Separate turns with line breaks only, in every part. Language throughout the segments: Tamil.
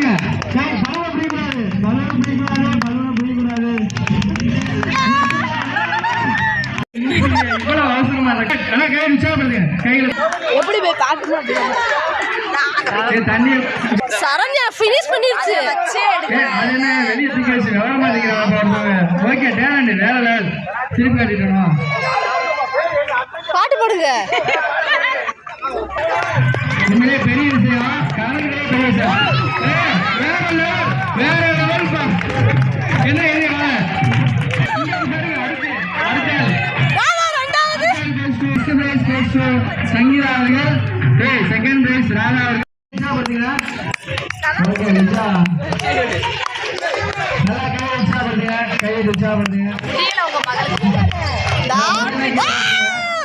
உட்காருங்க கை பலூனை பிடிக்கக்கூடாது. பலூனை பிடிக்கக்கூடாது பலூனை பிடிக்கக்கூடாது. இவ்வளவு அவசரமா இருக்கு. எல்லாம் கையில் உற்சாகப்படுத்துங்க கையில்
எப்படி போய் பார்க்கணும்
ஏய், தண்ணி
சரண்யா ஃபினிஷ் பண்ணிருச்சு.
ஏய், அது என்ன? வெளியே தூக்கி வச்சு விவர மாட்டேங்கிறாங்க ஓகே டேலண்ட் வேற லெவல் திருப்பி காட்டிட்டோம்
பாட்டு போடுங்க.
உண்மையிலே பெரிய விஷயம் கலந்துகளே பெரிய விஷயம். சங்கீதா அவர்கள் செகண்ட் பிரைஸ் ராதா அவர்கள். என்ன பண்ணீங்களா ஓகே நிஜா. நல்லா கையை உற்சாக பண்ணுங்க கையை உற்சாக பண்ணுங்க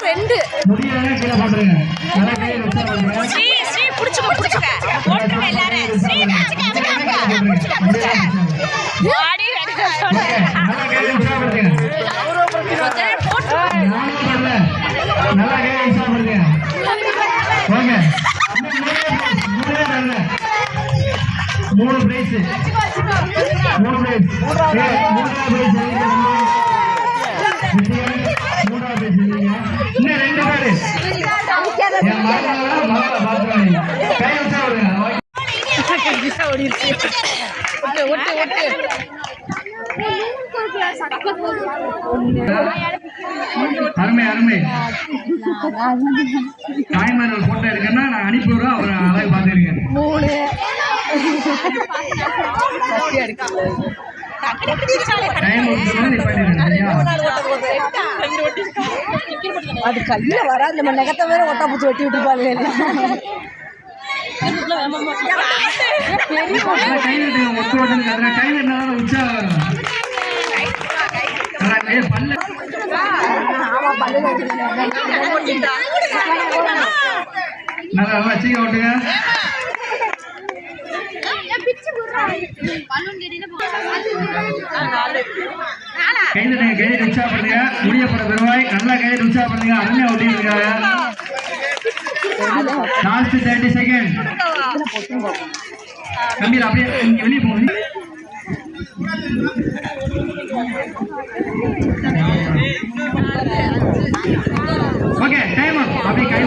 ரெண்டு.
முடியலன்னா கீழே போட்டுருங்க. நல்லா கையை உற்சாக பண்ணுங்க
ஸ்ரீ ஸ்ரீ புடிச்சுக்க புடிச்சுக்க. போட்டுங்க எல்லாரும். ஸ்ரீ புடிச்சுக்க புடிச்சுக்க வாடி
ஓகே நல்லா கையை உற்சாக பண்ணுங்க நானும் வரல நல்லா கையை உற்சாக ஓகே மூணு பிரைஸ் மூணு பிரைஸ் மூணாவது பிரைஸ் மூணாவது பிரைஸ் இன்னும் ரெண்டு பேரு. என் மகனால மகளை கை வச்சா விடுங்க அருமை அருமை. தாய்மார்கள் போட்டோ இருக்குன்னா நான் அனுப்பி விடுறேன் அவரை அழகு பார்த்துருக்கேன்
அது கையில வராது நம்ம நகத்தை வேற ஒட்டா பூச்சி வெட்டி விட்டுருப்பாங்க
நல்லா கை விட்டுங்க ஒத்து உற்சாகம் நல்லா நல்லா சீக்கிரம் ஓட்டுங்க கை தட்டுங்க கை தட்டி உற்சாகப்படுத்துங்க முடியப்பட நல்லா கை தட்டி உற்சாகப்படுத்துங்க அருமையா ஓட்டிட்டு லாஸ்ட் தேர்ட்டி செகண்ட் கம்பீர் அப்படியே வெளியே அப்படியே கை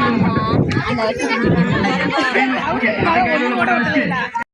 போட்டு. ஓகே